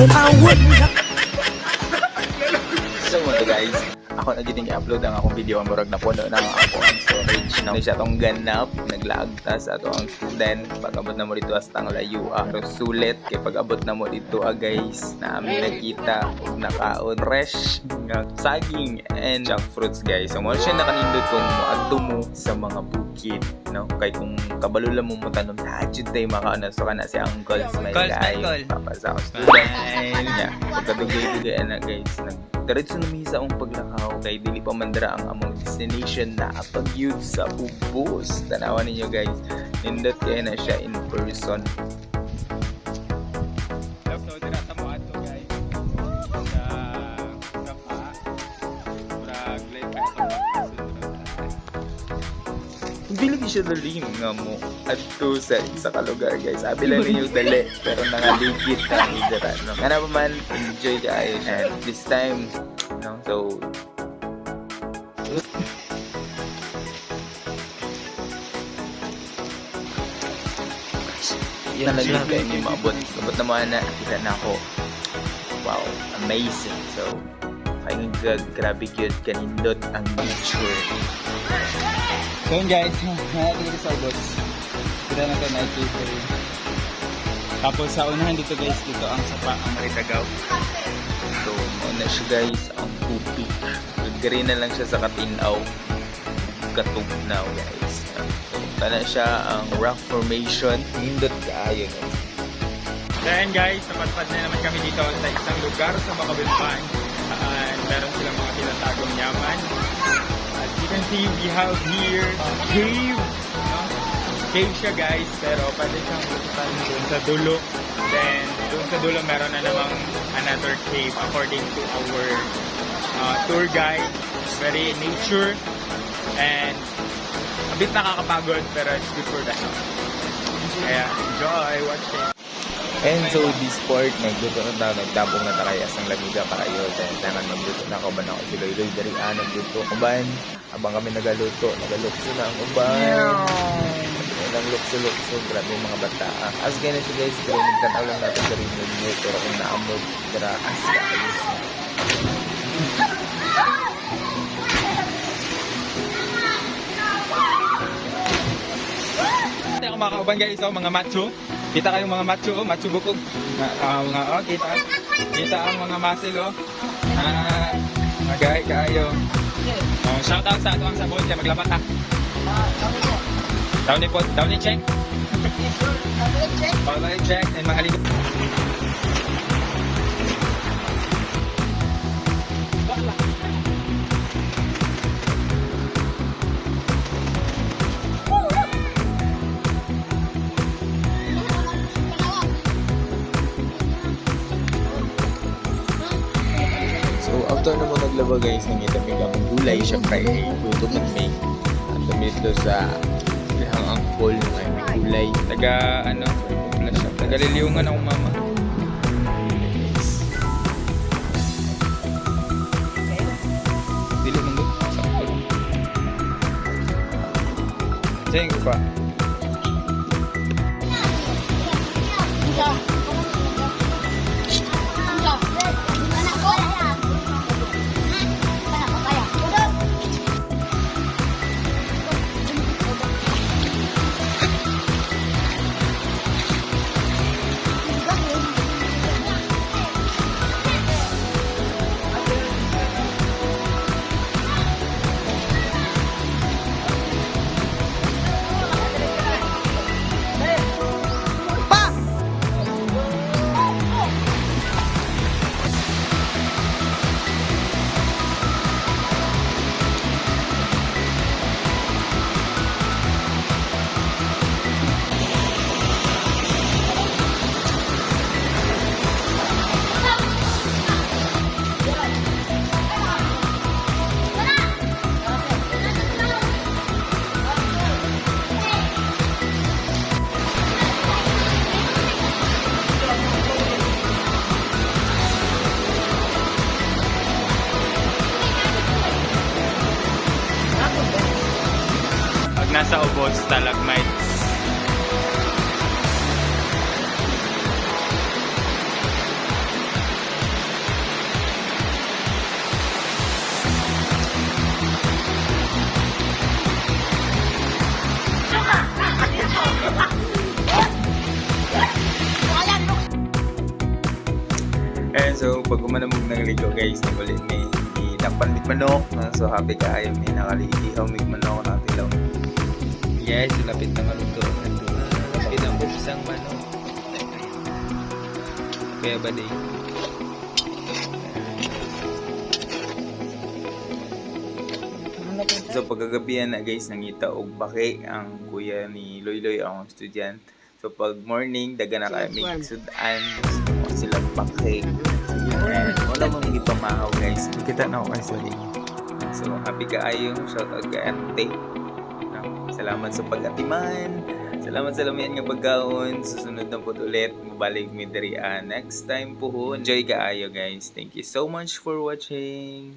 So mo to guys, ako na gid i-upload ang akong video murag na puno na ako ang storage na siya tong ganap naglaagta sa ato ang student pag-abot na mo dito hasta ang layo ah. Pero sulit kay pag-abot na mo dito ah guys na amin nakita nakaon fresh nga saging and jackfruits guys. So mo siya nakanindot kung moadto mo sa mga bukid no kay kung kabalo lang mo mo tanom na jud tay makaano so kana si Uncle Smile guys. Papasa ako student. Nya, pagkadugay-dugay na guys nag Diretso na mi sa akong paglakaw kay dili pa mandara ang among destination na apag youth sa ubos. Tanawan ninyo guys. Nindot kaya na siya in person. Dalim nga mo adto sa isa ka lugar guys. Abi lang ninyo dali pero nangaligid na idara. No? Nga pa man enjoy kayo and this time no so Yan talaga sila. kayo may maabot. Abot na mga na, kita na ako. Wow, amazing. So, kayo grabe cute, kanindot ang nature. So yun guys, dito sa box. Kita na ito na ito. Tapos sa unahan dito guys, dito ang sapa ang Maritagaw. So, muna siya guys, ang pupi. Gagari na lang siya sa katinaw. Katugnaw guys. So, tana siya ang rock formation. Nindot kaayo no? Then guys, napatpad na naman kami dito sa isang lugar sa Makabunpan. See, we have here cave. Cave siya guys, pero pwede siyang lututan doon sa dulo. Then, doon sa dulo meron na namang another cave according to our uh, tour guide. Very nature and a bit nakakapagod pero it's good for the health. Kaya enjoy watching. And so this part, nagluto na tayo, nagtabong na tayo asang lamiga kayo. Then, tangan magluto na ako ba na ako sila iloy dari ah, nagluto uban. Habang kami nagaluto, nagalukso na ang uban. Nang lukso-lukso, grabe yung mga bata. ah. As ganyan siya guys, pero nagtanaw lang natin sa rin yun. Pero kung naamog, tara, as ka ayos na. Ito yung mga kauban guys, oh, mga macho. Kita kayong mga macho, oh, macho bukog. Ah, mga, oh, kita. Kita ang mga muscle, oh. Ah, magay kayo. Oh, shout out sa atong sabon kaya maglapat ha. Down ni po, down ni check. Down ni check and mahaligo. Naglaba guys, nangita may gamang gulay, syempre, gutom ng may ang damit do sa ilhang angkol, may may gulay. Taga, ano, plus siya. Taga liliungan akong mama. Dili mong gusto. Lang. Sing pa. sa ubos stalagmites. Ayan, eh, so pag umalamog ng ligo guys, nagulit may nakpanlig manok. Ah, so happy ka ayaw may nakaliihaw may manok natin lang. Guys, lapit na maluto. Ito na, lapit ang bubsang manok. Kaya ba day? So pagkagabihan na guys, nangita og bake ang kuya ni Loyloy ang estudyant. So pag morning, daga na kami sudan. Gusto sila bake. And wala mong ipamahaw guys. Kita na ako sa So happy kaayo. Shout out kay ate. Salamat sa pag-atiman. Salamat sa lamian nga pagkaon. Susunod na po ulit. Mabalik mi diri ah, next time po. Enjoy kaayo guys. Thank you so much for watching.